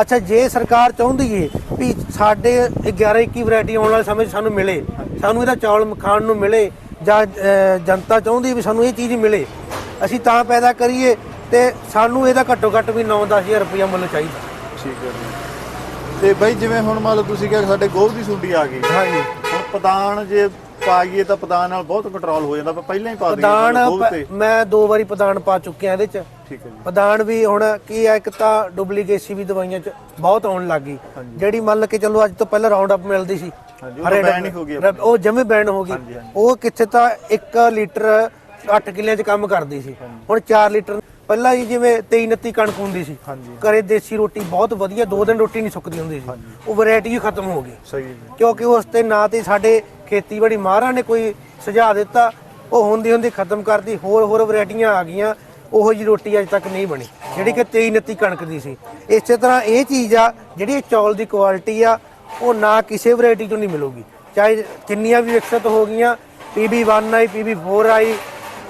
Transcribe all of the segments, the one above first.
ਅੱਛਾ ਜੇ ਸਰਕਾਰ ਚਾਹੁੰਦੀ ਏ ਵੀ ਸਾਡੇ 11 21 ਵੈਰਾਈਟੀ ਆਉਣ ਵਾਲੇ ਸਮੇਂ 'ਚ ਸਾਨੂੰ ਮਿਲੇ ਸਾਨੂੰ ਇਹਦਾ ਚੌਲ ਖਾਣ ਨੂੰ ਮਿਲੇ ਜਾਂ ਜਨਤਾ ਚਾਹੁੰਦੀ ਵੀ ਸਾਨੂੰ ਇਹ ਚੀਜ਼ ਮਿਲੇ ਅਸੀਂ ਤਾਂ ਪੈਦਾ ਕਰੀਏ ਤੇ ਸਾਨੂੰ ਇਹਦਾ ਘੱਟੋ ਘੱਟ ਵੀ 9-10000 ਰੁਪਇਆ ਮੁੱਲ ਚਾਹੀਦਾ। ਠੀਕ ਹੈ ਜੀ। ਤੇ ਬਾਈ ਜਿਵੇਂ ਹੁਣ ਮੰਨ ਲਓ ਤੁਸੀਂ ਕਿਹਾ ਸਾਡੇ ਗੋਭ ਦੀ ਸੁੰਡੀ ਆ ਗਈ। ਹਾਂਜੀ। ਹੁਣ ਪਦਾਨ ਜੇ ਪਾਈਏ ਤਾਂ ਪਦਾਨ ਨਾਲ ਬਹੁਤ ਕੰਟਰੋਲ ਹੋ ਜਾਂਦਾ ਆਪਾਂ ਪਹਿਲਾਂ ਹੀ ਪਾ ਦਈਏ ਪਦਾਨ ਗੋਭ ਤੇ ਪ- ਮੈਂ ਦੋ ਵਾਰੀ ਪਦਾਨ ਪਾ ਚੁੱਕਿਆ ਇਹਦੇ 'ਚ। ਠੀਕ ਹੈ ਜੀ। ਪਦਾਨ ਵੀ ਹੁਣ ਕੀ ਆ ਇੱਕ ਤਾਂ ਡੁਪਲੀਕੇਸੀ ਵੀ ਦਵਾਈਆਂ 'ਚ ਬਹੁਤ ਆਉਣ ਲੱਗ ਗਈ। ਜਿਹੜੀ ਮੰਨ ਕੇ ਚੱਲੋ ਅੱਜ ਤੋਂ ਪਹਿਲਾਂ ਰਾਉਂਡ ਅਪ ਮਿਲਦੀ ਸੀ ਹਾਂਜੀ, ਉਹ ਤਾਂ ਹਰੇ ban ਹੀ ਹੋ ਗਈ ਉਹ ਜਮੇ ਬੈਨ ਹੋ ਗਈ। ਹਾਂਜੀ। ਉਹ ਕਿੱਥੇ ਤਾਂ 1 ਲੀਟਰ 8 ਕਿੱਲਿਆਂ 'ਚ ਕੰਮ ਕਰਦੀ ਸੀ। ਹੁਣ 4 ਲੀਟਰ ਪਹਿਲਾਂ ਹੀ ਜਿਵੇਂ 23 29 ਕਣਕ ਹੁੰਦੀ ਸੀ। ਹਾਂਜੀ। ਘਰੇ ਦੇਸੀ ਰੋਟੀ ਬਹੁਤ ਵਧੀਆ ਦੋ ਦਿਨ ਰੋਟੀ ਨਹੀਂ ਸੁੱਕਦੀ ਹੁੰਦੀ ਸੀ। ਉਹ ਵੈਰਾਈਟੀ ਹੀ ਖਤਮ ਹੋ ਗਈ। ਸਹੀ ਹੈ ਜੀ। ਕਿਉਂਕਿ ਉਸ ਤੇ ਨਾ ਤੇ ਸਾਡੇ ਖੇਤੀਬਾੜੀ ਮਹਾਰਾ ਨੇ ਕੋਈ ਸੁਝਾਅ ਦਿੱਤਾ ਉਹ ਹੁੰਦੀ ਹੁੰਦੀ ਖਤਮ ਕਰਦੀ ਹੋਰ ਹੋਰ ਵੈਰਾਈਟੀਆਂ ਆ ਗਈਆਂ। ਉਹੋ ਜੀ ਰੋਟੀ ਅਜੇ ਤੱਕ ਨਹੀਂ ਬਣੀ ਜਿਹੜੀ ਕਿ 23 29 ਕਣਕ ਦੀ ਸੀ। ਇਸੇ ਤਰ੍ਹਾਂ ਇਹ ਚੀਜ਼ ਆ ਜਿਹੜੀ ਚੌਲ ਦੀ ਕੁਆਲਿਟੀ ਆ ਉਹ ਨਾ ਕਿਸੇ ਵੈਰਾਈਟੀ ਚੋਂ ਨਹੀਂ ਮਿਲੂਗੀ। ਚਾਹੇ ਕਿੰਨੀਆਂ ਵੀ ਵਿਕਸਿਤ ਹੋ ਗਈਆਂ PB1 ਆਈ PB4 ਆਈ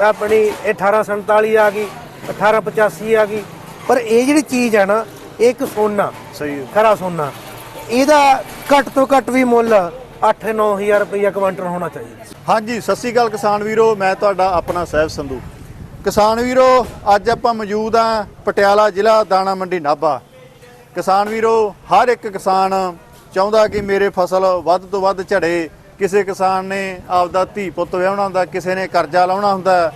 ਆਪਣੀ ਇਹ 1847 ਆ ਗਈ 1885 ਆ ਗਈ। ਪਰ ਇਹ ਜਿਹੜੀ ਚੀਜ਼ ਆ ਨਾ ਇਹ ਇੱਕ ਸੋਨਾ ਸਹੀ ਖਰਾ ਸੋਨਾ ਇਹਦਾ ਘੱਟ ਤੋਂ ਘੱਟ ਵੀ ਮੁੱਲ 8-9000 ਰੁਪਇਆ ਕੁਇੰਟਲ ਹੋਣਾ ਚਾਹੀਦਾ। ਹਾਂਜੀ ਸਤਿ ਸ਼੍ਰੀ ਅਕਾਲ ਕਿਸਾਨ ਵੀਰੋ ਮੈਂ ਤੁਹਾਡਾ ਆਪਣਾ ਸਹਿਬ ਸੰਧੂ। ਕਿਸਾਨ ਵੀਰੋ, ਅੱਜ ਆਪਾਂ ਮੌਜੂਦ ਆ ਪਟਿਆਲਾ ਜ਼ਿਲ੍ਹਾ ਦਾਣਾ ਮੰਡੀ ਨਾਭਾ। ਕਿਸਾਨ ਵੀਰੋ, ਹਰ ਇੱਕ ਕਿਸਾਨ ਚਾਹੁੰਦਾ ਕਿ ਮੇਰੇ ਫਸਲ ਵੱਧ ਤੋਂ ਵੱਧ ਝੜੇ। ਕਿਸੇ ਕਿਸਾਨ ਨੇ ਆਪਦਾ ਧੀ ਪੁੱਤ ਵਿਆਹਣਾ ਹੁੰਦਾ, ਕਿਸੇ ਨੇ ਕਰਜ਼ਾ ਲਾਉਣਾ ਹੁੰਦਾ,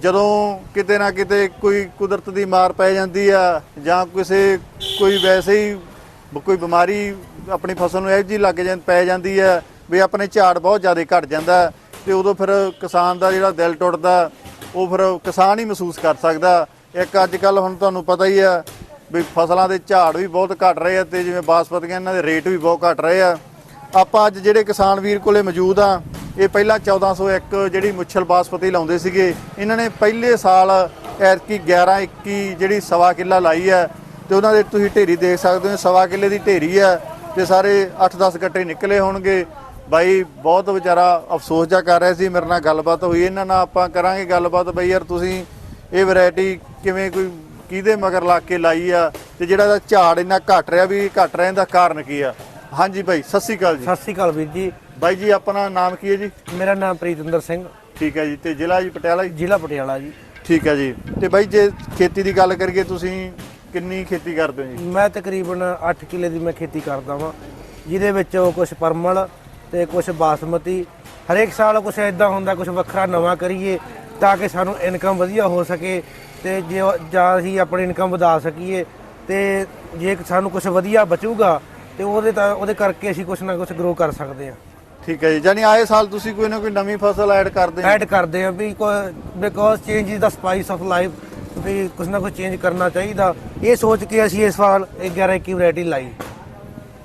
ਜਦੋਂ ਕਿਤੇ ਨਾ ਕਿਤੇ ਕੋਈ ਕੁਦਰਤ ਦੀ ਮਾਰ ਪੈ ਜਾਂਦੀ ਆ, ਜਾਂ ਕਿਸੇ ਕੋਈ ਵੈਸੇ ਹੀ ਕੋਈ ਬਿਮਾਰੀ ਆਪਣੀ ਫਸਲ ਨੂੰ ਇਹੋ ਜਿਹੀ ਲੱਗ ਜਾਂ, ਪੈ ਜਾਂਦੀ ਹੈ ਵੀ ਆਪਣੇ ਝਾੜ ਬਹੁਤ ਜ਼ਿਆਦਾ ਘਟ ਜਾਂਦਾ। ਤੇ ਉਦੋਂ ਫਿਰ ਕਿਸਾਨ ਦਾ ਜਿਹੜਾ ਦਿਲ ਟੁੱਟਦਾ, ਉਹ ਫਿਰ ਕਿਸਾਨ ਹੀ ਮਹਿਸੂਸ ਕਰ ਸਕਦਾ। ਇੱਕ ਅੱਜ ਕੱਲ ਹੁਣ ਤੁਹਾਨੂੰ ਪਤਾ ਹੀ ਆ ਵੀ ਫਸਲਾਂ ਦੇ ਝਾੜ ਵੀ ਬਹੁਤ ਘਟ ਰਹੇ ਆ ਤੇ ਜਿਵੇਂ ਬਾਸਪਤੀਆਂ ਇਹਨਾਂ ਦੇ ਰੇਟ ਵੀ ਬਹੁਤ ਘਟ ਰਹੇ ਆ। ਆਪਾਂ ਅੱਜ ਜਿਹੜੇ ਕਿਸਾਨ ਵੀਰ ਕੋਲੇ ਮੌਜੂਦ ਆ, ਇਹ ਪਹਿਲਾਂ 1401 ਜਿਹੜੀ ਮੁੱਛਲ ਬਾਸਪਤੀ ਲਾਉਂਦੇ ਸੀਗੇ, ਇਹਨਾਂ ਨੇ ਪਹਿਲੇ ਸਾਲ ਐਤਕੀ 11 21 ਜਿਹੜੀ ਸਵਾ ਕਿੱਲਾ ਲਾਈ ਹੈ ਤੇ ਉਹਨਾਂ ਦੇ ਤੁਸੀਂ ਢੇਰੀ ਦੇਖ ਸਕਦੇ ਹੋ, ਸਵਾ ਕਿੱਲੇ ਦੀ ਢੇਰੀ ਹੈ ਤੇ ਸਾਰੇ 8-10 ਗੱਟੇ ਨਿਕਲੇ ਹੋਣਗੇ। ਬਾਈ ਬਹੁਤ ਵਿਚਾਰਾ ਅਫਸੋਸ ਜਾ ਕਰ ਰਿਹਾ ਸੀ ਮੇਰੇ ਨਾਲ ਗੱਲਬਾਤ ਹੋਈ। ਇਹਨਾਂ ਨਾਲ ਆਪਾਂ ਕਰਾਂਗੇ ਗੱਲਬਾਤ ਬਈ ਯਾਰ ਤੁਸੀਂ ਇਹ ਵੈਰਾਈਟੀ ਕਿਵੇਂ ਕੋਈ ਕਿਹਦੇ ਮਗਰ ਲਾ ਕੇ ਲਾਈ ਆ? ਤੇ ਜਿਹੜਾ ਇਹਦਾ ਝਾੜ ਇੰਨਾ ਘਟ ਰਿਹਾ ਵੀ ਘਟ ਰਿਹਾ ਇਹਦਾ ਕਾਰਨ ਕੀ ਆ? ਹਾਂਜੀ ਬਾਈ ਸਤਿ ਸ਼੍ਰੀ ਅਕਾਲ ਜੀ। ਸਤਿ ਸ੍ਰੀ ਅਕਾਲ ਵੀਰ ਜੀ। ਬਾਈ ਜੀ ਆਪਣਾ ਨਾਮ ਕੀ ਹੈ ਜੀ? ਮੇਰਾ ਨਾਮ ਪ੍ਰੀਤਿੰਦਰ ਸਿੰਘ। ਠੀਕ ਹੈ ਜੀ ਤੇ ਜ਼ਿਲ੍ਹਾ ਜੀ ਪਟਿਆਲਾ ਜੀ? ਜ਼ਿਲ੍ਹਾ ਪਟਿਆਲਾ ਜੀ। ਠੀਕ ਹੈ ਜੀ। ਤੇ ਬਾਈ ਜੇ ਖੇਤੀ ਦੀ ਗੱਲ ਕਰੀਏ ਤੁਸੀਂ ਕਿੰਨੀ ਖੇਤੀ ਕਰਦੇ ਹੋ ਜੀ? ਮੈਂ ਤਕਰੀਬਨ 8 ਕਿੱਲੇ ਦੀ ਮੈਂ ਖੇਤੀ ਕਰਦਾ ਵਾਂ ਜਿਹਦੇ ਵਿੱਚ ਕੁਝ ਪਰਮਲ ਤੇ ਕੁਝ ਬਾਸਮਤੀ ਹਰੇਕ ਸਾਲ ਕੁਝ ਇਦਾਂ ਹੁੰਦਾ ਕੁਝ ਵੱਖਰਾ ਨਵਾਂ ਕਰੀਏ ਤਾਂ ਕਿ ਸਾਨੂੰ ਇਨਕਮ ਵਧੀਆ ਹੋ ਸਕੇ ਤੇ ਜੇ ਜਾਂ ਅਸੀਂ ਆਪਣੀ ਇਨਕਮ ਵਧਾ ਸਕੀਏ ਤੇ ਜੇ ਸਾਨੂੰ ਕੁਝ ਵਧੀਆ ਬਚੂਗਾ ਤੇ ਉਹਦੇ ਤਾਂ ਉਹਦੇ ਕਰਕੇ ਅਸੀਂ ਕੁਝ ਨਾ ਕੁਝ ਗਰੋ ਕਰ ਸਕਦੇ ਹਾਂ। ਠੀਕ ਹੈ ਜੀ। ਯਾਨੀ ਆਏ ਸਾਲ ਤੁਸੀਂ ਕੋਈ ਨਾ ਕੋਈ ਨਵੀਂ ਫਸਲ ਐਡ ਕਰਦੇ ਹੋ। ਐਡ ਕਰਦੇ ਆ ਵੀ because change is the spice of life ਵੀ ਕੁਝ ਨਾ ਕੁਝ ਚੇਂਜ ਕਰਨਾ ਚਾਹੀਦਾ। ਇਹ ਸੋਚ ਕੇ ਅਸੀਂ ਇਸ ਵਾਰ 11 21 ਵੈਰਾਈਟੀ ਲਾਈ।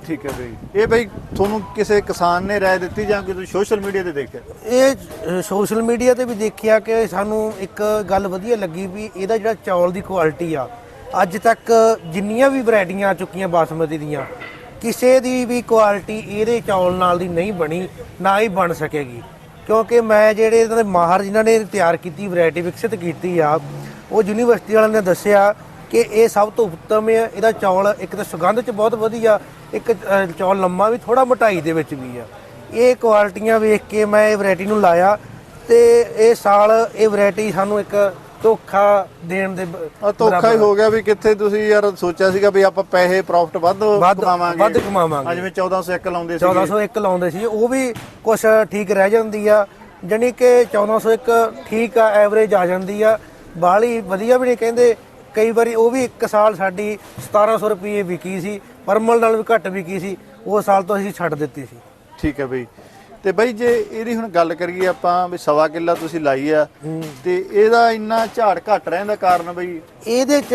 ਠੀਕ ਹੈ ਬਈ। ਇਹ ਬਈ ਤੁਹਾਨੂੰ ਕਿਸੇ ਕਿਸਾਨ ਨੇ ਰਾਏ ਦਿੱਤੀ ਜਾਂ ਕਿ ਸੋਸ਼ਲ ਮੀਡੀਆ ਤੇ ਦੇਖਿਆ? ਇਹ ਸੋਸ਼ਲ ਮੀਡੀਆ ਤੇ ਵੀ ਦੇਖਿਆ ਕਿ ਸਾਨੂੰ ਇੱਕ ਗੱਲ ਵਧੀਆ ਲੱਗੀ ਵੀ ਇਹਦਾ ਜਿਹੜਾ ਚੌਲ ਦੀ ਕੁਆਲਿਟੀ ਆ, ਅੱਜ ਤੱਕ ਜਿੰਨੀਆਂ ਵੀ ਵੈਰਾਈਟੀਆਂ ਆ ਚੁੱਕੀਆਂ ਬਾਸਮਤੀ ਦੀਆਂ, ਕਿਸੇ ਦੀ ਵੀ ਕੁਆਲਿਟੀ ਇਹਦੇ ਚੌਲ ਨਾਲ ਦੀ ਨਹੀਂ ਬਣੀ, ਨਾ ਹੀ ਬਣ ਸਕੇਗੀ। ਕਿਉਂਕਿ ਮੈਂ ਜਿਹੜੇ ਇਹਨਾਂ ਦੇ ਮਾਹਰ ਜਿਨ੍ਹਾਂ ਨੇ ਤਿਆਰ ਕੀਤੀ, ਵੈਰਾਈਟੀ ਵਿਕਸਿਤ ਕੀਤੀ ਆ, ਉਹ ਯੂਨੀਵਰਸਿਟੀ ਵਾਲਿਆਂ ਨੇ ਦੱਸਿਆ ਕਿ ਇਹ ਸਭ ਤੋਂ ਉੱਤਮ ਹੈ। ਇਹਦਾ ਚੌਲ ਇੱਕ ਤਾਂ ਸੁਗੰਧ ਚ ਬਹੁਤ ਵਧੀਆ ਇੱਕ ਅ, ਚੌਲ ਲੰਮਾ ਵੀ ਥੋੜਾ ਮੋਟਾਈ ਦੇ ਵਿੱਚ ਵੀ ਆ। ਇਹ ਕੁਆਲਿਟੀਆਂ ਵੇਖ ਕੇ ਮੈਂ ਇਹ ਵੈਰਾਈਟੀ ਨੂੰ ਲਾਇਆ ਤੇ ਇਹ ਸਾਲ ਇਹ ਵੈਰਾਈਟੀ ਸਾਨੂੰ ਇੱਕ ਧੋਖਾ ਦੇਣ ਦੇ ਬ- ਆ ਧੋਖਾ ਹੀ ਹੋ ਗਿਆ ਵੀ ਕਿੱਥੇ ਤੁਸੀਂ ਯਾਰ ਸੋਚਿਆ ਸੀਗਾ ਵੀ ਆਪਾਂ ਪੈਸੇ ਪ੍ਰੋਫਿਟ ਵੱਧ ਵੱਧ- ਕਮਾਵਾਂਗੇ। ਵੱਧ ਕਮਾਵਾਂਗੇ। ਆ ਜਿਵੇਂ 1401 ਲਾਉਂਦੇ ਸੀ 1401 ਲਾਉਂਦੇ ਸੀ। ਉਹ ਵੀ ਕੁਝ ਠੀਕ ਰਹਿ ਜਾਂਦੀ ਆ। ਜਾਣੀ ਕਿ 1401 ਠੀਕ ਆ ਐਵਰੇਜ ਆ ਜਾਂਦੀ ਆ। ਬਾਹਲੀ ਵਧੀਆ ਵੀ ਨਹੀਂ ਕਹਿੰਦੇ। ਕਈ ਵਾਰੀ ਉਹ ਵੀ ਇੱਕ ਸਾਲ ਸਾਡੀ 1700 ਰੁਪਏ ਵਿਕੀ ਸੀ ਪਰਮਲ ਨਾਲ ਵੀ ਘੱਟ ਵਿਕੀ ਸੀ ਉਹ ਸਾਲ ਤੋਂ ਅਸੀਂ ਛੱਡ ਦਿੱਤੀ ਸੀ। ਠੀਕ ਹੈ ਬਈ। ਤੇ ਬਈ ਜੇ ਇਹਦੀ ਹੁਣ ਗੱਲ ਕਰੀਏ ਆਪਾਂ ਵੀ ਸਵਾ ਕਿੱਲਾ ਤੁਸੀਂ ਲਾਈ ਆ ਤੇ ਇਹਦਾ ਇੰਨਾ ਝਾੜ ਘਟ ਰਹਿਣ ਦਾ ਕਾਰਨ ਬਈ? ਇਹਦੇ ਚ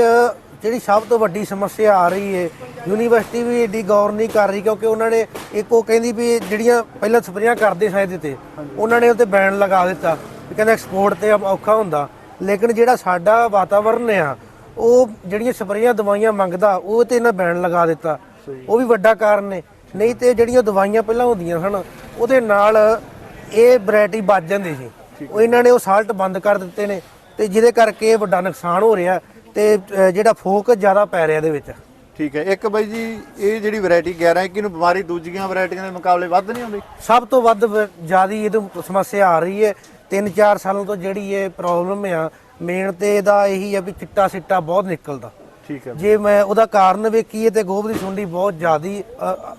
ਜਿਹੜੀ ਸਭ ਤੋਂ ਵੱਡੀ ਸਮੱਸਿਆ ਆ ਰਹੀ ਹੈ ਯੂਨੀਵਰਸਿਟੀ ਵੀ ਏਡੀ ਗੌਰ ਨਹੀਂ ਕਰ ਰਹੀ ਕਿਉਂਕਿ ਉਹਨਾਂ ਨੇ ਇੱਕ ਉਹ ਕਹਿੰਦੀ ਵੀ ਜਿਹੜੀਆਂ ਪਹਿਲਾਂ ਸਪਰੇਆਂ ਕਰਦੇ ਸਾਇਦ ਤੇ ਉਹਨਾਂ ਨੇ ਉੱਤੇ ਬੈਨ ਲਗਾ ਦਿੱਤਾ ਕਹਿੰਦਾ ਐਕਸਪੋਰਟ ਤੇ ਔਖਾ ਹੁੰਦਾ। ਲੇਕਿਨ ਜਿਹੜਾ ਸਾਡਾ ਵਾਤਾਵਰਨ ਆ ਉਹ ਜਿਹੜੀਆਂ ਸਪਰੇਆਂ ਦਵਾਈਆਂ ਮੰਗਦਾ ਉਹ ਤੇ ਇਹਨਾਂ ਬੈਨ ਲਗਾ ਦਿੱਤਾ। ਉਹ ਵੀ ਵੱਡਾ ਕਾਰਨ ਨੇ। ਨਹੀਂ ਤੇ ਜਿਹੜੀਆਂ ਦਵਾਈਆਂ ਪਹਿਲਾਂ ਹੁੰਦੀਆਂ ਸਨ ਉਹਦੇ ਨਾਲ ਇਹ ਵੈਰਾਈਟੀ ਬਚ ਜਾਂਦੀ ਸੀ। ਉਹ ਇਹਨਾਂ ਨੇ ਉਹ ਸਾਲਟ ਬੰਦ ਕਰ ਦਿੱਤੇ ਨੇ ਤੇ ਜਿਹਦੇ ਕਰਕੇ ਵੱਡਾ ਨੁਕਸਾਨ ਹੋ ਰਿਹਾ ਤੇ ਜਿਹੜਾ ਫੋਕ ਜ਼ਿਆਦਾ ਪੈ ਰਿਹਾ ਇਹਦੇ ਵਿੱਚ। ਠੀਕ ਹੈ। ਇੱਕ ਬਾਈ ਜੀ ਇਹ ਜਿਹੜੀ ਵੈਰਾਈਟੀ 11 21 ਨੂੰ ਬਿਮਾਰੀ ਦੂਜੀਆਂ ਵੈਰਾਈਟੀਆਂ ਦੇ ਮੁਕਾਬਲੇ ਵੱਧ ਨਹੀਂ ਆਉਂਦੀ? ਸਭ ਤੋਂ ਵੱਧ ਜਿਆਦੀ ਇਹਦੀ ਸਮੱਸਿਆ ਆ ਰਹੀ ਹੈ। 3-4 ਸਾਲਾਂ ਤੋਂ ਜਿਹੜੀ ਇਹ ਪ੍ਰੋਬਲਮ ਆ ਮੇਨ ਤੇ ਇਹਦਾ ਇਹੀ ਆ ਵੀ ਚਿੱਟਾ ਸਿੱਟਾ ਬਹੁਤ ਨਿਕਲਦਾ। ਠੀਕ ਹੈ ਜੇ ਮੈਂ ਉਹਦਾ ਕਾਰਨ ਵੇਖੀਏ ਤੇ ਗੋਬ ਦੀ ਸੁੰਡੀ ਬਹੁਤ ਜ਼ਿਆਦੀ ਅ,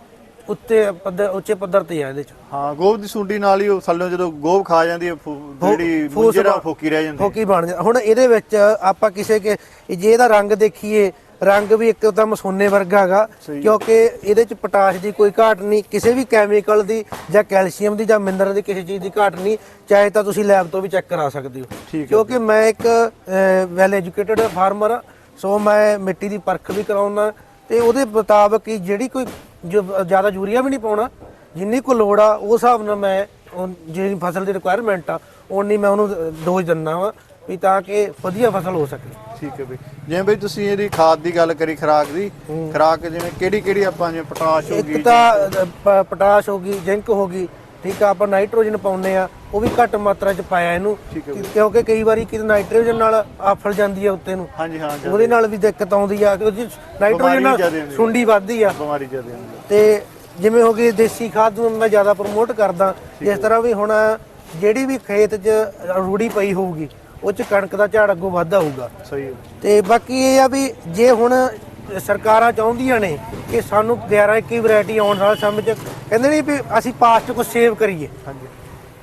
ਉੱਤੇ ਪੱਧਰ ਉੱਚੇ ਪੱਧਰ ਤੇ ਆ ਇਹਦੇ ਚ। ਹਾਂ ਗੋਬ ਦੀ ਸੁੰਡੀ ਨਾਲ ਹੀ ਉਹ ਥੱਲੇ ਜਦੋਂ ਗੋਬ ਖਾ ਜਾਂਦੀ ਹੈ ਫੂ- ਜਿਹੜੀ ਫੂਸ ਮੁੰਜਰਾ ਬਣ- ਫੋਕੀ ਰਹਿ ਜਾਂਦੀ ਹੈ। ਫੋਕੀ ਬਣ ਜਾਂਦਾ ਹੁਣ ਇਹਦੇ ਵਿੱਚ ਆਪਾਂ ਕਿਸੇ ਕੇ ਜੇ ਇਹਦਾ ਰੰਗ ਦੇਖੀਏ ਰੰਗ ਵੀ ਇੱਕਦਮ ਸੋਨੇ ਵਰਗਾ ਹੈਗਾ। ਕਿਉਂਕਿ ਇਹਦੇ ਚ ਪੋਟਾਸ਼ ਦੀ ਕੋਈ ਘਾਟ ਨਹੀਂ ਕਿਸੇ ਵੀ ਕੈਮੀਕਲ ਦੀ ਜਾਂ ਕੈਲਸ਼ੀਅਮ ਦੀ ਜਾਂ ਮਿਨਰਲ ਦੀ ਕਿਸੇ ਚੀਜ਼ ਦੀ ਘਾਟ ਨਹੀਂ ਚਾਹੇ ਤਾਂ ਤੁਸੀਂ ਲੈਬ ਤੋਂ ਵੀ ਚੈੱਕ ਕਰਾ ਸਕਦੇ ਹੋ। ਕਿਉਂਕਿ ਮੈਂ ਇੱਕ ਵੈਲ ਐਜੂਕੇਟਡ ਫਾਰਮਰ ਸੋ ਮੈਂ ਮਿੱਟੀ ਦੀ ਪਰਖ ਵੀ ਕਰਾਉਣਾ ਤੇ ਉਹਦੇ ਮੁਤਾਬਕ ਹੀ ਜਿਹੜੀ ਕੋਈ ਜ਼ਿਆਦਾ ਯੂਰੀਆ ਵੀ ਨਹੀਂ ਪਾਉਣਾ ਜਿੰਨੀ ਕੋ ਲੋੜ ਆ ਉਸ ਹਿਸਾਬ ਨਾਲ ਮੈਂ ਜਿਹੜੀ ਫਸਲ ਦੀ ਰਿਕੁਆਇਰਮੈਂਟ ਆ ਉਨੀ ਮੈਂ ਉਹਨੂੰ ਡੋਜ਼ ਦਿੰਨਾ ਵਾ। ਵੀ ਤਾਂ ਕਿ ਵਧੀਆ ਫਸਲ ਹੋ ਸਕੇ। ਠੀਕ ਹੈ ਬਈ। ਜਿਵੇਂ ਬਈ ਤੁਸੀਂ ਇਹਦੀ ਖਾਦ ਦੀ ਗੱਲ ਕਰੀ ਖਰਾਕ ਦੀ। ਖਰਾਕ ਜਿਵੇਂ ਕਿਹੜੀ ਕਿਹੜੀ ਆਪਾਂ ਜਿਵੇਂ ਪੋਟਾਸ਼ ਹੋ ਗਈ ਇੱਕ ਤਾਂ ਪ- ਪੋਟਾਸ਼ ਹੋ ਗਈ ਜ਼ਿੰਕ ਹੋ ਗਈ ਠੀਕ ਆ ਆਪਾਂ ਨਾਈਟ੍ਰੋਜਨ ਪਾਉਂਦੇ ਆ ਉਹ ਵੀ ਘੱਟ ਮਾਤਰਾ ਚ ਪਾਇਆ ਇਹਨੂੰ ਠੀਕ ਹੈ ਕਿਉਂਕਿ ਕਈ ਵਾਰੀ ਕਿ ਨਾਈਟ੍ਰੋਜਨ ਨਾਲ ਆਫਲ ਜਾਂਦੀ ਆ ਉੱਤੇ ਨੂੰ। ਹਾਂਜੀ ਹਾਂ ਉਹਦੇ ਨਾਲ ਵੀ ਦਿੱਕਤ ਆਉਂਦੀ ਆ ਕਿ ਉਹਦੀ ਨਾਈਟ੍ਰੋਜਨ ਜ਼ਿਆਦਾ ਨਾਲ ਹੁੰਦੀ ਆ। ਸੁੰਡੀ ਵੱਧਦੀ ਆ। ਬਿਮਾਰੀ ਜ਼ਿਆਦਾ ਹੁੰਦੀ ਹੈ। ਤੇ ਜਿਵੇਂ ਹੋ ਗਈ ਦੇਸੀ ਖਾਦ ਨੂੰ ਮੈਂ ਜ਼ਿਆਦਾ ਪ੍ਰਮੋਟ ਕਰਦਾ ਜਿਸ ਤਰ੍ਹਾਂ ਵੀ ਹੁਣ ਜਿਹੜੀ ਵੀ ਖੇਤ 'ਚ ਰੂੜੀ ਪਈ ਹੋਊਗੀ ਉਹ 'ਚ ਕਣਕ ਦਾ ਝਾੜ ਅੱਗੋਂ ਵੱਧਦਾ ਹੋਊਗਾ ਸਹੀ ਹੈ ਤੇ ਬਾਕੀ ਇਹ ਆ ਵੀ ਜੇ ਹੁਣ ਸਰਕਾਰਾਂ ਚਾਹੁੰਦੀਆਂ ਨੇ ਕਿ ਸਾਨੂੰ 11 21 ਵੈਰਾਈਟੀ ਆਉਣ ਵਾਲੇ ਸਮੇਂ 'ਚ ਕਹਿੰਦੇ ਨੇ ਵੀ ਅਸੀਂ ਪਾਸਟ ਕੁਝ ਸੇਵ ਕਰੀਏ। ਹਾਂਜੀ।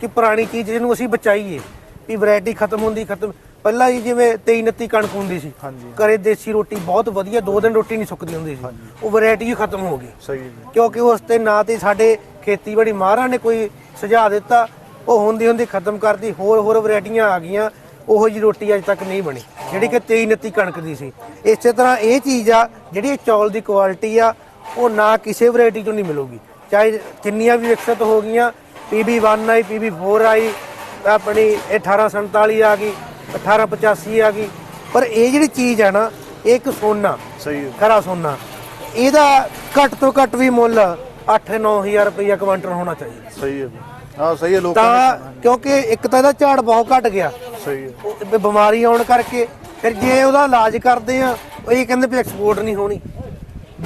ਕਿ ਪੁਰਾਣੀ ਚੀਜ਼ ਜਿਹਨੂੰ ਅਸੀਂ ਬਚਾਈਏ ਵੀ ਵੈਰਾਈਟੀ ਖਤਮ ਹੁੰਦੀ ਖਤਮ ਪਹਿਲਾਂ ਹੀ ਜਿਵੇਂ 23 29 ਕਣਕ ਹੁੰਦੀ ਸੀ। ਹਾਂਜੀ। ਘਰੇ ਦੇਸੀ ਰੋਟੀ ਬਹੁਤ ਵਧੀਆ ਦੋ ਦਿਨ ਰੋਟੀ ਨਹੀਂ ਸੁੱਕਦੀ ਹੁੰਦੀ ਸੀ। ਉਹ ਵੈਰਾਈਟੀ ਹੀ ਖਤਮ ਹੋ ਗਈ। ਸਹੀ ਹੈ। ਕਿਉਂਕਿ ਉਸ ਤੇ ਨਾ ਤੇ ਸਾਡੇ ਖੇਤੀਬਾੜੀ ਮਹਾਰਾਂ ਨੇ ਕੋਈ ਸੁਝਾਅ ਦਿੱਤਾ ਉਹ ਹੁੰਦੀ ਹੁੰਦੀ ਖਤਮ ਕਰਦੀ ਹੋਰ ਹੋਰ ਵੈਰਾਈਟੀਆਂ ਆ ਗਈਆਂ। ਉਹੋ ਜੀ ਰੋਟੀ ਅਜੇ ਤੱਕ ਨਹੀਂ ਬਣੀ। ਜਿਹੜੀ ਕਿ 23 29 ਕਣਕ ਦੀ ਸੀ। ਇਸੇ ਤਰ੍ਹਾਂ ਇਹ ਚੀਜ਼ ਆ ਜਿਹੜੀ ਇਹ ਚੌਲ ਦੀ ਕੁਆਲਿਟੀ ਆ ਉਹ ਨਾ ਕਿਸੇ ਵੈਰਾਈਟੀ ਚੋਂ ਨਹੀਂ ਮਿਲੂਗੀ। ਚਾਹੇ ਕਿੰਨੀਆਂ ਵੀ ਵਿਕਸਿਤ ਹੋ ਗਈਆਂ PB1 ਆਈ PB4 ਆਈ ਆਪਣੀ ਇਹ 1847 ਆ ਗਈ 1885 ਆ ਗਈ। ਪਰ ਇਹ ਜਿਹੜੀ ਚੀਜ਼ ਆ ਨਾ ਇਹ ਇੱਕ ਸੋਨਾ ਸਹੀ ਖਰਾ ਸੋਨਾ। ਇਹਦਾ ਘੱਟ ਤੋਂ ਘੱਟ ਵੀ ਮੁੱਲ 8-9000 ਰੁਪਇਆ ਕੁਇੰਟਲ ਹੋਣਾ ਚਾਹੀਦਾ। ਸਹੀ ਹੈ ਹਾਂ ਸਹੀ ਹੈ ਲੋਕਾਂ ਤਾਂ ਕਿਉਂਕਿ ਇੱਕ ਤਾਂ ਇਹਦਾ ਝਾੜ ਬਹੁਤ ਘਟ ਗਿਆ। ਸਹੀ ਹੈ। ਉਹ ਵੀ ਬਿਮਾਰੀ ਆਉਣ ਕਰਕੇ ਫਿਰ ਜੇ ਉਹਦਾ ਇਲਾਜ ਕਰਦੇ ਆ ਉਹ ਇਹ ਕਹਿੰਦੇ ਵੀ ਐਕਸਪੋਰਟ ਨਹੀਂ ਹੋਣੀ।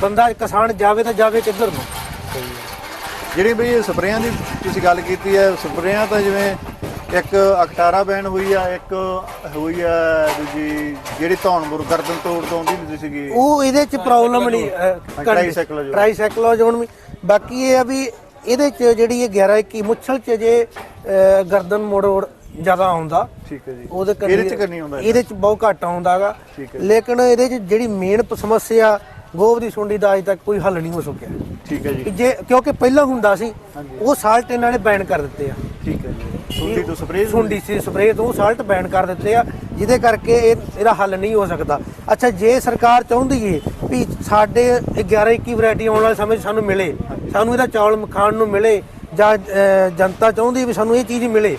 ਬੰਦਾ ਕਿਸਾਨ ਜਾਵੇ ਤਾਂ ਜਾਵੇ ਕਿੱਧਰ ਨੂੰ। ਜਿਹੜੀ ਬਈ ਸਪਰੇਆਂ ਦੀ ਤੁਸੀਂ ਗੱਲ ਕੀਤੀ ਹੈ ਸਪਰੇਆਂ ਤਾਂ ਜਿਵੇਂ ਇੱਕ ਅਕਟਾਰਾ ਬੈਨ ਹੋਈ ਆ ਇੱਕ ਹੋਈ ਆ ਦੂਜੀ ਜਿਹੜੀ ਧੌਣ ਮੁਰ ਗਰਦਨ ਤੋੜ ਤੋਂ ਆਉਂਦੀ ਹੁੰਦੀ ਸੀਗੀ। ਉਹ ਇਹਦੇ ਚ ਪ੍ਰੋਬਲਮ ਨਹੀਂ ਟ੍ਰਾਈਸਾਈਕਲੋਜੋਨ। ਟ੍ਰਾਈਸਾਈਕਲੋਜੋਨ ਵੀ। ਬਾਕੀ ਇਹ ਆ ਵੀ ਇਹਦੇ ਚ ਜਿਹੜੀ ਇਹ 11 21 ਮੁੱਛਲ ਚ ਜੇ ਗਰਦਨ ਮੋੜ ਜ਼ਿਆਦਾ ਆਉਂਦਾ। ਠੀਕ ਹੈ ਜੀ। ਉਹਦੇ ਇਹਦੇ ਚ ਕਰਨੀ ਹੁੰਦਾ ਇਹਦੇ। ਚ ਬਹੁਤ ਘੱਟ ਆਉਂਦਾਗਾ। ਲੇਕਿਨ ਇਹਦੇ ਚ ਜਿਹੜੀ ਮੇਨ ਸਮੱਸਿਆ ਗੋਬ ਦੀ ਸੁੰਡੀ ਦਾ ਅਜੇ ਤੱਕ ਕੋਈ ਹੱਲ ਨਹੀਂ ਹੋ ਸਕਿਆ। ਠੀਕ ਹੈ ਜੀ। ਜੇ ਕਿਉਂਕਿ ਪਹਿਲਾਂ ਹੁੰਦਾ ਸੀ ਉਹ ਸਾਲਟ ਇਹਨਾਂ ਨੇ ਬੈਨ ਕਰ ਦਿੱਤੇ ਆ। ਠੀਕ ਹੈ ਜੀ। ਸੁੰਡੀ ਤੋਂ ਸਪਰੇਅ ਸੁੰਡੀ। ਸੀ ਸਪਰੇਅ ਤੋਂ ਸਾਲਟ ਬੈਨ ਕਰ ਦਿੱਤੇ ਆ ਜਿਹਦੇ ਕਰਕੇ ਇਹ ਇਹਦਾ ਹੱਲ ਨਹੀਂ ਹੋ ਸਕਦਾ। ਅੱਛਾ ਜੇ ਸਰਕਾਰ ਚਾਹੁੰਦੀ ਏ ਵੀ ਸਾਡੇ 11 21 ਵੈਰਾਈਟੀ ਆਉਣ ਵਾਲੇ ਸਮੇਂ ਸਾਨੂੰ ਮਿਲੇ ਸਾਨੂੰ ਇਹਦਾ ਚੌਲ ਖਾਣ ਨੂੰ ਮਿਲੇ ਜਾਂ ਜਨਤਾ ਚਾਹੁੰਦੀ ਵੀ ਸਾਨੂੰ ਇਹ ਚੀਜ਼ ਮਿਲੇ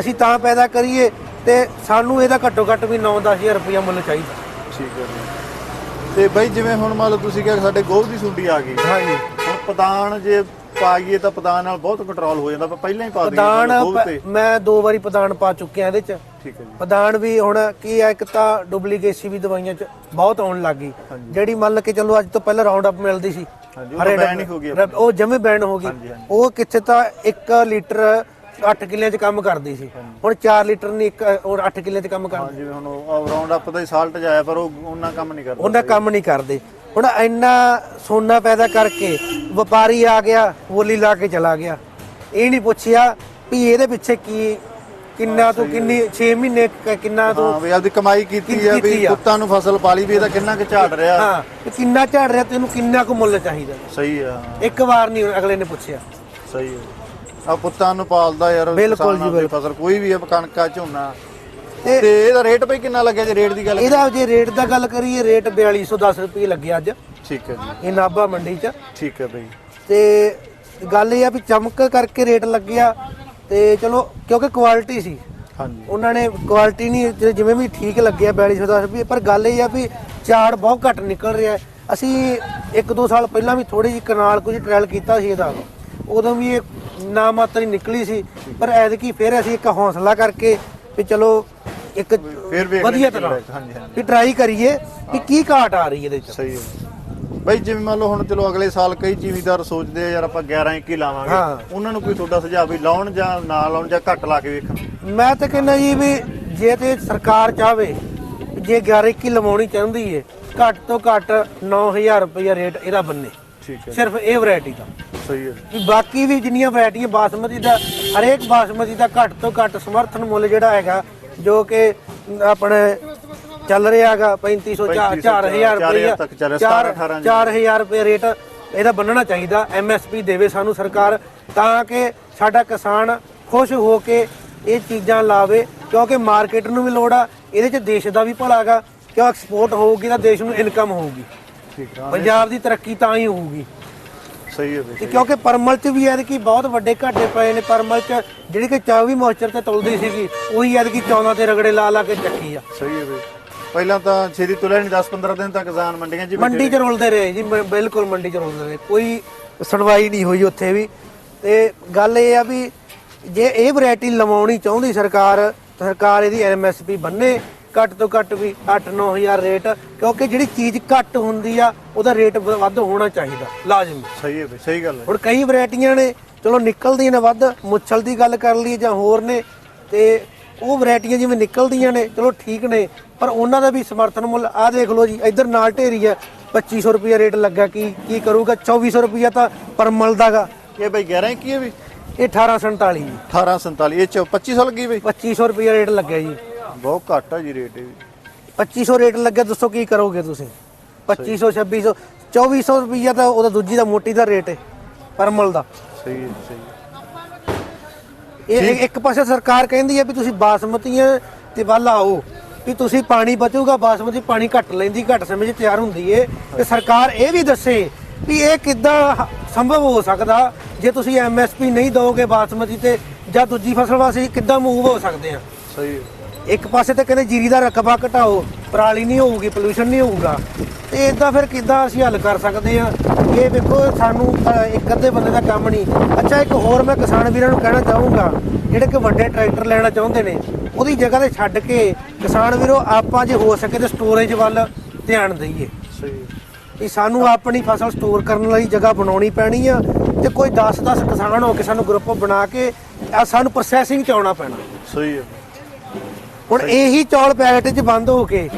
ਅਸੀਂ ਤਾਂ ਪੈਦਾ ਕਰੀਏ ਤੇ ਸਾਨੂੰ ਇਹਦਾ ਘੱਟੋ ਘੱਟ ਵੀ 9-10000 ਰੁਪਇਆ ਮੁੱਲ ਚਾਹੀਦਾ। ਠੀਕ ਹੈ ਜੀ। ਤੇ ਬਈ ਜਿਵੇਂ ਹੁਣ ਮੰਨ ਲਓ ਤੁਸੀਂ ਕਿਹਾ ਸਾਡੇ ਗੋਭ ਦੀ ਸੁੰਡੀ ਆ ਗਈ। ਹਾਂਜੀ। ਹੁਣ ਪਦਾਨ ਜੇ ਪਾਈਏ ਤਾਂ ਪਦਾਨ ਨਾਲ ਬਹੁਤ ਕੰਟਰੋਲ ਹੋ ਜਾਂਦਾ ਆਪਾਂ ਪਹਿਲਾਂ ਹੀ ਪਾ ਦਈਏ ਪਦਾਨ ਗੋਭ ਤੇ ਪ- ਮੈਂ ਦੋ ਵਾਰੀ ਪਦਾਨ ਪਾ ਚੁੱਕਿਆ ਇਹਦੇ 'ਚ। ਠੀਕ ਹੈ ਜੀ। ਪਦਾਨ ਵੀ ਹੁਣ ਕੀ ਆ ਇੱਕ ਤਾਂ ਡੁਪਲੀਕੇਸੀ ਵੀ ਦਵਾਈਆਂ 'ਚ ਬਹੁਤ ਆਉਣ ਲੱਗ ਗਈ। ਜਿਹੜੀ ਮੰਨ ਕੇ ਚੱਲੋ ਅੱਜ ਤੋਂ ਪਹਿਲਾਂ ਰਾਉਂਡ ਅਪ ਮਿਲਦੀ ਸੀ ਹਾਂਜੀ, ਉਹ ਤਾਂ ਹਰੇ ban ਹੀ ਹੋ ਗਈ ਉਹ ਜਮੇ ਬੈਨ ਹੋ ਗਈ। ਹਾਂਜੀ, ਹਾਂਜੀ। ਉਹ ਕਿੱਥੇ ਤਾਂ 1 ਲੀਟਰ 8 ਕਿੱਲਿਆਂ 'ਚ ਕੰਮ ਕਰਦੀ ਸੀ। ਹੁਣ 4 ਲੀਟਰ ਨਹੀਂ ਇੱਕ ਉਹ 8 ਕਿੱਲੇ 'ਚ ਕੰਮ ਹਾਂ ਕਰਦੀ। ਜਿਵੇਂ ਹੁਣ ਉਹ ਰਾਉਂਡ ਅਪ ਦਾ ਹੀ ਸਾਲਟ ਜਾਇਆ ਪਰ ਉਹ ਉਹਨਾਂ ਕੰਮ ਨਹੀਂ ਕਰਦਾ ਉਹਨਾਂ ਕੰਮ ਨਹੀਂ ਕਰਦੇ। ਹੁਣ ਇੰਨਾ ਸੋਨਾ ਪੈਦਾ ਕਰਕੇ ਵਪਾਰੀ ਆ ਗਿਆ ਬੋਲੀ ਲਾ ਕੇ ਚਲਾ ਗਿਆ। ਇਹ ਨਹੀਂ ਪੁੱਛਿਆ ਵੀ ਇਹਦੇ ਪਿੱਛੇ ਕੀ ਕਿੰਨਾ ਤੋਂ ਕਿੰਨੀ 6 ਮਹੀਨੇ ਕ- ਕਿੰਨਾ ਤੋਂ ਹਾਂ ਵੀ ਆਪਦੀ ਕਮਾਈ ਕੀਤੀ ਆ ਕੀਤੀ ਵੀ ਆ। ਪੁੱਤਾਂ ਨੂੰ ਫਸਲ ਪਾਲੀ ਵੀ ਇਹਦਾ ਕਿੰਨਾ ਕੁ ਝਾੜ ਰਿਹਾ। ਹਾਂ ਵੀ ਕਿੰਨਾ ਝਾੜ ਰਿਹਾ ਤੈਨੂੰ ਕਿੰਨਾ ਕੁ ਮੁੱਲ ਚਾਹੀਦਾ। ਸਹੀ ਆ। ਇੱਕ ਵਾਰ ਨਹੀਂ ਅਗਲੇ ਨੇ ਪੁੱਛਿਆ। ਸਹੀ ਆ। ਆ ਪੁੱਤਾਂ ਨੂੰ ਪਾਲਦਾ ਯਾਰ ਬਿਲਕੁਲ ਜੀ, ਆਪਦੀ ਫਸਲ ਕੋਈ ਵੀ ਆ ਕਣਕਾ ਝੋਨਾ। ਤੇ ਇਹਦਾ ਰੇਟ ਬਈ ਕਿੰਨਾ ਲੱਗਿਆ ਜੇ ਰੇਟ ਦੀ ਗੱਲ ਇਹਦਾ ਜੇ ਰੇਟ ਦਾ ਗੱਲ ਕਰੀਏ ਰੇਟ 4210 ਰੁਪਏ ਲੱਗਿਆ ਅੱਜ। ਠੀਕ ਹੈ ਜੀ। ਇਹ ਨਾਭਾ ਮੰਡੀ 'ਚ। ਠੀਕ ਹੈ ਬਈ। ਤੇ ਗੱਲ ਇਹ ਆ ਵੀ ਚਮਕ ਕਰਕੇ ਰੇਟ ਲੱਗਿਆ। ਤੇ ਚਲੋ ਕਿਉਂਕਿ ਕੁਆਲਿਟੀ ਸੀ। ਹਾਂਜੀ। ਉਹਨਾਂ ਨੇ ਕੁਆਲਿਟੀ ਨਹੀਂ ਜਿ- ਜਿਵੇਂ ਵੀ ਠੀਕ ਲੱਗਿਆ 4210 ਰੁਪਏ। ਪਰ ਗੱਲ ਇਹ ਆ ਵੀ ਝਾੜ ਬਹੁਤ ਘੱਟ ਨਿਕਲ ਰਿਹਾ। ਹੈ। ਅਸੀਂ ਇੱਕ ਦੋ ਸਾਲ ਪਹਿਲਾਂ ਵੀ ਥੋੜੀ ਜਿਹੀ ਕਨਾਲ ਕੁਝ ਟ੍ਰਾਇਲ ਕੀਤਾ ਸੀ ਇਹਦਾ। ਉਦੋਂ ਵੀ ਇਹ ਨਾ ਮਾਤਰ ਹੀ ਨਿਕਲੀ ਸੀ ਪਰ ਐਤਕੀ ਫਿਰ ਅਸੀਂ ਇੱਕ ਹੌਸਲਾ ਕਰਕੇ ਵੀ ਚਲੋ ਇੱਕ ਫਿਰ ਵੇਖ ਵਧੀਆ ਤਰ੍ਹਾਂ ਹਾਂਜੀ ਹਾਂਜੀ। ਵੀ ਟਰਾਈ ਕਰੀਏ ਵੀ ਕੀ ਘਾਟ ਆ ਰਹੀ ਇਹਦੇ ਚ। ਸਹੀ ਹੈ। ਬਾਈ ਜਿਵੇਂ ਮੰਨ ਲਓ ਹੁਣ ਚਲੋ ਅਗਲੇ ਸਾਲ ਕਈ ਜ਼ਿਮੀਦਾਰ ਸੋਚਦੇ ਆ ਯਾਰ ਆਪਾਂ 11 21 ਹਾਂ। ਲਾਵਾਂਗੇ। ਉਹਨਾਂ ਨੂੰ ਕੋਈ ਤੁਹਾਡਾ ਸੁਝਾਅ ਵੀ ਲਾਉਣ ਜਾਂ ਨਾ ਲਾਉਣ ਜਾਂ ਘੱਟ ਲਾ ਕੇ ਵੇਖਣ? ਮੈਂ ਤਾਂ ਕਹਿੰਦਾ ਜੀ ਵੀ ਜੇ ਤੇ ਸਰਕਾਰ ਚਾਹਵੇ ਜੇ 11 21 ਲਵਾਉਣੀ ਚਾਹੁੰਦੀ ਏ ਘੱਟ ਤੋਂ ਘੱਟ 9000 ਰੁਪਏ ਰੇਟ ਇਹਦਾ ਬੰਨੇ। ਠੀਕ ਸਿਰਫ ਇਹ ਵੈਰਾਈਟੀ ਦਾ। ਸਹੀ ਹੈ ਵੀ ਬਾਕੀ ਵੀ ਜਿੰਨੀਆਂ ਵੈਰਾਈਟੀਆਂ ਬਾਸਮਤੀ ਦਾ ਹਰੇਕ ਬਾਸਮਤੀ ਦਾ ਘੱਟ ਤੋਂ ਘੱਟ ਸਮਰਥਨ ਮੁੱਲ ਜਿਹੜਾ ਹੈਗਾ ਜੋ ਕਿ ਆਪਣੇ ਚੱਲ ਰਿਹਾ ਹੈਗਾ 3500 3500, 4000 ਰੁਪਏ ਤੱਕ ਚੱਲ ਰਿਹਾ, 17, 18 ਜੀ। 4000 ਰੁਪਏ ਰੇਟ ਇਹਦਾ ਬੰਨਣਾ ਚਾਹੀਦਾ ਐਮਐਸਪੀ ਦੇਵੇ ਸਾਨੂੰ ਸਰਕਾਰ ਤਾਂ ਕਿ ਸਾਡਾ ਕਿਸਾਨ ਖੁਸ਼ ਹੋ ਕੇ ਇਹ ਚੀਜ਼ਾਂ ਲਾਵੇ ਕਿਉਂਕਿ ਮਾਰਕੀਟ ਨੂੰ ਵੀ ਲੋੜ ਆ ਇਹਦੇ ਚ ਦੇਸ਼ ਦਾ ਵੀ ਭਲਾ ਹੈਗਾ ਕਿਉਂ ਐਕਸਪੋਰਟ ਹੋਊਗੀ ਤਾਂ ਦੇਸ਼ ਨੂੰ ਇਨਕਮ ਹੋਊਗੀ। ਠੀਕ ਪੰਜਾਬ ਦੀ ਤਰੱਕੀ ਤਾਂ ਹੀ ਹੋਊਗੀ। ਸਹੀ ਹੈ ਤੇ ਕਿਉਂਕਿ ਪਰਮਲ ਚ ਵੀ ਐਤਕੀ ਬਹੁਤ ਵੱਡੇ ਘਾਟੇ ਪਏ ਨੇ। ਪਰਮਲ ਚ ਜਿਹੜੀ ਕਿ 24 ਮੋਇਸਚਰ ਤੇ ਤੁਲਦੀ ਸੀਗੀ ਉਹੀ ਐਤਕੀ 14 ਤੇ ਰਗੜੇ ਲਾ ਲਾ ਕੇ ਚੱਕੀ ਆ। ਸਹੀ ਹੈ ਬਈ। ਪਹਿਲਾਂ ਤਾਂ ਛੇਤੀ ਤੁਲਿਆ ਨਹੀਂ 10 15 ਦਿਨ ਤੱਕ ਕਿਸਾਨ ਮੰਡੀਆਂ 'ਚ ਮੰਡੀ ਚ ਰੁਲਦੇ ਰਹੇ ਜੀ ਬਿਲਕੁਲ ਮੰਡੀ ਚ ਰੁਲਦੇ ਰਹੇ। ਕੋਈ ਸੁਣਵਾਈ ਨਹੀਂ ਹੋਈ ਉੱਥੇ ਵੀ। ਤੇ ਗੱਲ ਇਹ ਆ ਵੀ ਜੇ ਇਹ ਵੈਰਾਈਟੀ ਲਵਾਉਣੀ ਚਾਹੁੰਦੀ ਸਰਕਾਰ ਸਰਕਾਰ ਇਹਦੀ ਐਮਐਸਪੀ ਬੰਨੇ। ਘੱਟ ਤੋਂ ਘੱਟ ਵੀ 8-9000 ਰੇਟ ਕਿਉਂਕਿ ਜਿਹੜੀ ਚੀਜ਼ ਘੱਟ ਹੁੰਦੀ ਆ ਉਹਦਾ ਰੇਟ ਵ- ਵੱਧ ਹੋਣਾ ਚਾਹੀਦਾ ਲਾਜ਼ਮੀ। ਸਹੀ ਹੈ ਬਈ ਸਹੀ ਗੱਲ ਹੈ। ਹੁਣ ਕਈ ਵੈਰਾਈਟੀਆਂ ਨੇ ਚਲੋ ਨਿਕਲਦੀਆਂ ਨੇ ਵੱਧ ਮੁੱਛਲ ਦੀ ਗੱਲ ਕਰ ਲਈ ਜਾਂ ਹੋਰ ਨੇ ਤੇ ਉਹ ਵੈਰਾਈਟੀਆਂ ਜਿਵੇਂ ਨਿਕਲਦੀਆਂ ਨੇ ਚਲੋ ਠੀਕ ਨੇ ਪਰ ਉਹਨਾਂ ਦਾ ਵੀ ਸਮਰਥਨ ਮੁੱਲ ਆਹ ਦੇਖ ਲਓ ਜੀ ਇੱਧਰ ਨਾਲ ਢੇਰੀ ਹੈ 2500 ਰੁਪਏ ਰੇਟ ਲੱਗਾ ਕੀ ਕੀ ਕਰੂਗਾ 2400 ਰੁਪਏ ਤਾਂ ਪਰਮਲ ਦਾਗਾ। ਇਹ ਬਈ 11 ਕੀ ਹੈ ਬਈ? ਇਹ 1847 ਜੀ 1847 ਇਹ 'ਚ 2500 ਲੱਗੀ ਬਈ? 2500 ਰੁਪਏ ਰੇਟ ਲੱਗਿਆ ਜੀ। ਬਹੁਤ ਘੱਟ ਆ ਜੀ ਰੇਟ ਇਹ ਵੀ। 2500 ਰੇਟ ਲੱਗਿਆ ਦੱਸੋ ਕੀ ਕਰੋਗੇ ਤੁਸੀਂ? 2500 2600 2400 ਰੁਪਏ ਤਾਂ ਉਹਦਾ ਦੂਜੀ ਦਾ ਮੋਟੀ ਦਾ ਰੇਟ ਹੈ ਪਰਮਲ ਦਾ। ਸਹੀ ਹੈ ਸਹੀ ਇਹ ਇੱਕ- ਪਾਸੇ ਸਰਕਾਰ ਕਹਿੰਦੀ ਹੈ ਵੀ ਤੁਸੀਂ ਬਾਸਮਤੀਆਂ ਤੇ ਵੱਲ ਆਓ ਵੀ ਤੁਸੀਂ ਪਾਣੀ ਬਚੂਗਾ ਬਾਸਮਤੀ ਪਾਣੀ ਘੱਟ ਲੈਂਦੀ ਘੱਟ ਸਮੇਂ 'ਚ ਤਿਆਰ ਹੁੰਦੀ ਏ। ਤੇ ਸਰਕਾਰ ਇਹ ਵੀ ਦੱਸੇ ਵੀ ਇਹ ਕਿੱਦਾਂ ਸੰਭਵ ਹੋ ਸਕਦਾ ਜੇ ਤੁਸੀਂ ਐਮਐਸਪੀ ਨਹੀਂ ਦੋਗੇ ਬਾਸਮਤੀ ਤੇ ਜਾਂ ਦੂਜੀ ਫਸਲ ਵਾਸਤੇ ਕਿੱਦਾਂ ਮੂਵ ਹੋ ਸਕਦੇ ਆ। ਸਹੀ ਇੱਕ ਪਾਸੇ ਤੇ ਕਹਿੰਦੇ ਜੀਰੀ ਦਾ ਰਕਬਾ ਘਟਾਓ ਪਰਾਲੀ ਨਹੀਂ ਹੋਊਗੀ ਪੋਲੂਸ਼ਨ ਨਹੀਂ ਹੋਊਗਾ। ਤੇ ਇਦਾਂ ਫਿਰ ਕਿੱਦਾਂ ਅਸੀਂ ਹੱਲ ਕਰ ਸਕਦੇ ਆ ਇਹ ਵੇਖੋ ਸਾਨੂੰ ਇੱਕ ਅੱਧੇ ਬੰਦੇ ਦਾ ਕੰਮ ਨਹੀਂ। ਅੱਛਾ ਇੱਕ ਹੋਰ ਮੈਂ ਕਿਸਾਨ ਵੀਰਾਂ ਨੂੰ ਕਹਿਣਾ ਚਾਹੂੰਗਾ ਜਿਹੜੇ ਕਿ ਵੱਡੇ ਟਰੈਕਟਰ ਲੈਣਾ ਚਾਹੁੰਦੇ ਨੇ ਉਹਦੀ ਜਗ੍ਹਾ ਤੇ ਛੱਡ ਕੇ ਕਿਸਾਨ ਵੀਰੋ ਆਪਾਂ ਜੇ ਹੋ ਸਕੇ ਤੇ ਸਟੋਰੇਜ ਵੱਲ ਧਿਆਨ ਦਈਏ। ਸਹੀ। ਹੈ ਵੀ ਸਾਨੂੰ ਆਪਣੀ ਫਸਲ ਸਟੋਰ ਕਰਨ ਲਈ ਜਗ੍ਹਾ ਬਣਾਉਣੀ ਪੈਣੀ ਆ ਤੇ ਕੋਈ 10-10 ਕਿਸਾਨ ਹੋ ਕੇ ਸਾਨੂੰ ਗਰੁੱਪ ਬਣਾ ਕੇ ਸਾਨੂੰ ਪ੍ਰੋਸੈਸਿੰਗ ਚ ਆਉਣਾ ਪੈਣਾ। ਸਹੀ ਹੈ। ਹੁਣ ਇਹੀ ਚੌਲ ਪੈਕਟ 'ਚ ਬੰਦ ਹੋ ਕੇ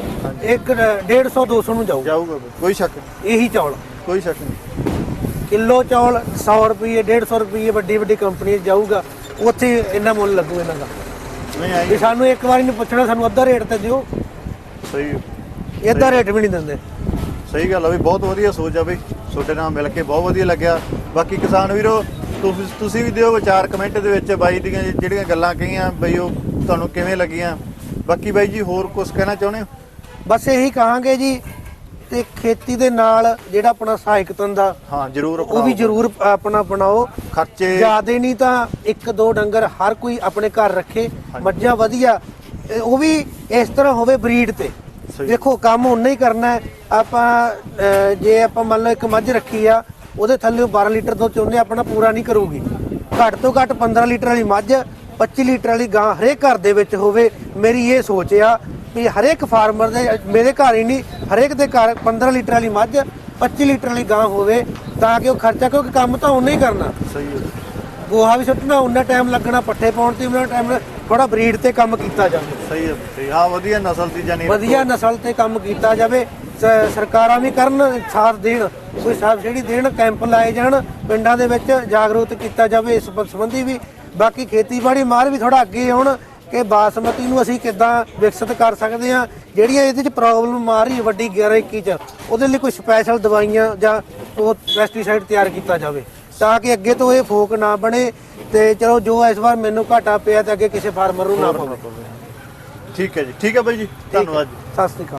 ਇੱਕ 150 200 ਨੂੰ ਜਾਊ। ਜਾਊਗਾ ਬਈ ਕੋਈ ਸ਼ੱਕ ਨਹੀਂ। ਇਹੀ ਚੌਲ। ਕੋਈ ਸ਼ੱਕ ਨਹੀਂ। ਕਿਲੋ ਚੌਲ 100 ਰੁਪਏ 150 ਰੁਪਏ ਵੱਡੀ ਵੱਡੀ ਕੰਪਨੀ 'ਚ ਜਾਊਗਾ। ਉੱਥੇ ਇੰਨਾ ਮੁੱਲ ਲੱਗੂ ਇਹਨਾਂ ਦਾ। ਨਹੀਂ ਆਈ ਸਾਨੂੰ ਇੱਕ ਵਾਰੀ ਨੂੰ ਪੁੱਛਣਾ ਸਾਨੂੰ ਅੱਧਾ ਰੇਟ ਤੇ ਦਿਓ। ਸਹੀ ਹੈ। ਅੱਧਾ ਰੇਟ ਵੀ ਨਹੀਂ ਦਿੰਦੇ। ਸਹੀ ਗੱਲ ਆ ਵੀ ਬਹੁਤ ਵਧੀਆ ਸੋਚ ਆ ਬਈ ਤੁਹਾਡੇ ਨਾਲ ਮਿਲ ਕੇ ਬਹੁਤ ਵਧੀਆ ਲੱਗਿਆ। ਬਾਕੀ ਕਿਸਾਨ ਵੀਰੋ ਤੁਸੀਂ ਤੁਸੀਂ ਵੀ ਦਿਓ ਵਿਚਾਰ ਕਮੈਂਟ ਦੇ ਵਿੱਚ ਬਾਈ ਦੀਆਂ ਜਿਹੜੀਆਂ ਗੱਲਾਂ ਕਹੀਆਂ ਬਈ ਉਹ ਤੁਹਾਨੂੰ ਕਿਵੇਂ ਲੱਗੀਆਂ। ਬਾਕੀ ਬਾਈ ਜੀ ਹੋਰ ਕੁਝ ਕਹਿਣਾ ਚਾਹੁੰਦੇ ਹੋ? ਬਸ ਇਹੀ ਕਹਾਂਗੇ ਜੀ ਤੇ ਖੇਤੀ ਦੇ ਨਾਲ ਜਿਹੜਾ ਆਪਣਾ ਸਹਾਇਕ ਧੰਦਾ ਹਾਂ ਜਰੂਰ ਉਹ ਵੀ ਜ਼ਰੂਰ ਆਪਣਾ ਬਣਾਓ ਖਰਚੇ ਜਿਆਦੇ ਨਹੀਂ ਤਾਂ ਇੱਕ ਦੋ ਡੰਗਰ ਹਰ ਕੋਈ ਆਪਣੇ ਘਰ ਰੱਖੇ ਮੱਝਾਂ ਵਧੀਆ ਉਹ ਵੀ ਇਸ ਤਰ੍ਹਾਂ ਹੋਵੇ ਬਰੀਡ ਤੇ। ਦੇਖੋ ਕੰਮ ਉਨਾ ਹੀ ਕਰਨਾ ਹੈ। ਆਪਾਂ ਜੇ ਆਪਾਂ ਮੰਨ ਲਓ ਇੱਕ ਮੱਝ ਰੱਖੀ ਆ ਉਹਦੇ ਥੱਲੇ 12 ਲੀਟਰ ਦੁੱਧ ਚੋਂਦੇ ਆਪਣਾ ਪੂਰਾ ਨਹੀਂ ਕਰੂਗੀ। ਘੱਟ ਤੋਂ ਘੱਟ 15 ਲੀਟਰ ਵਾਲੀ ਮੱਝ 25 ਲੀਟਰ ਵਾਲੀ ਗਾਂ ਹਰੇਕ ਘਰ ਦੇ ਵਿੱਚ ਹੋਵੇ ਮੇਰੀ ਇਹ ਸੋਚ ਆ ਵੀ ਹਰੇਕ ਫਾਰਮਰ ਦੇ ਮੇਰੇ ਘਰ ਹੀ ਨਹੀਂ ਹਰੇਕ ਦੇ ਘਰ 15 ਲੀਟਰ ਵਾਲੀ ਮੱਝ 25 ਲੀਟਰ ਵਾਲੀ ਗਾਂ ਹੋਵੇ ਤਾਂ ਕਿ ਉਹ ਖਰਚਾ ਕਿਉਂਕਿ ਕੰਮ ਤਾਂ ਉਨਾ ਹੀ ਕਰਨਾ। ਸਹੀ ਹੈ। ਗੋਹਾ ਵੀ ਸੁੱਟਣਾ ਉਨਾ ਟਾਈਮ ਲੱਗਣਾ ਪੱਠੇ ਪਾਉਣ ਤੇ ਉਨਾ ਟਾਈਮ ਥੋੜਾ ਬਰੀਡ ਤੇ ਕੰਮ ਕੀਤਾ ਜਾਵੇ। ਸਹੀ ਹੈ। ਸਹੀ ਹਾਂ ਵਧੀਆ ਨਸਲ ਦੀ ਜਾਨੀ ਵਧੀਆ ਨਸਲ ਤੇ ਕੰਮ ਕੀਤਾ ਜਾਵੇ ਸਰਕਾਰਾਂ ਵੀ ਕਰਨ ਸਾਥ ਦੇਣ ਕੋਈ ਸਬਸਿਡੀ ਦੇਣ ਕੈਂਪ ਲਾਏ ਜਾਣ ਪਿੰਡਾਂ ਦੇ ਵਿੱਚ ਜਾਗਰੂਕ ਕੀਤਾ ਜਾਵੇ ਇਸ ਸੰਬੰਧੀ ਵੀ ਬਾਕੀ ਖੇਤੀਬਾੜੀ ਮਾਰ ਵੀ ਥੋੜਾ ਅੱਗੇ ਆਉਣ ਕਿ ਬਾਸਮਤੀ ਨੂੰ ਅਸੀਂ ਕਿੱਦਾਂ ਵਿਕਸਿਤ ਕਰ ਸਕਦੇ ਹਾਂ। ਜਿਹੜੀਆਂ ਇਹਦੇ ਚ ਪ੍ਰੋਬਲਮ ਆ ਰਹੀ ਵੱਡੀ 11 21 ਚ ਉਹਦੇ ਲਈ ਕੋਈ ਸਪੈਸ਼ਲ ਦਵਾਈਆਂ ਜਾਂ ਉਹ ਪੈਸਟੀਸਾਈਡ ਤਿਆਰ ਕੀਤਾ ਜਾਵੇ ਤਾਂ ਕਿ ਅੱਗੇ ਤੋਂ ਇਹ ਫੋਕ ਨਾ ਬਣੇ ਤੇ ਚਲੋ ਜੋ ਇਸ ਵਾਰ ਮੈਨੂੰ ਘਾਟਾ ਪਿਆ ਤੇ ਅੱਗੇ ਕਿਸੇ ਫਾਰਮਰ ਨੂੰ ਨਾ ਪਵੇ। ਠੀਕ ਹੈ ਜੀ। ਠੀਕ ਹੈ ਬਾਈ ਜੀ। ਧੰਨਵਾਦ ਜੀ। ਸਤਿ ਸ਼੍ਰੀ ਅਕਾਲ।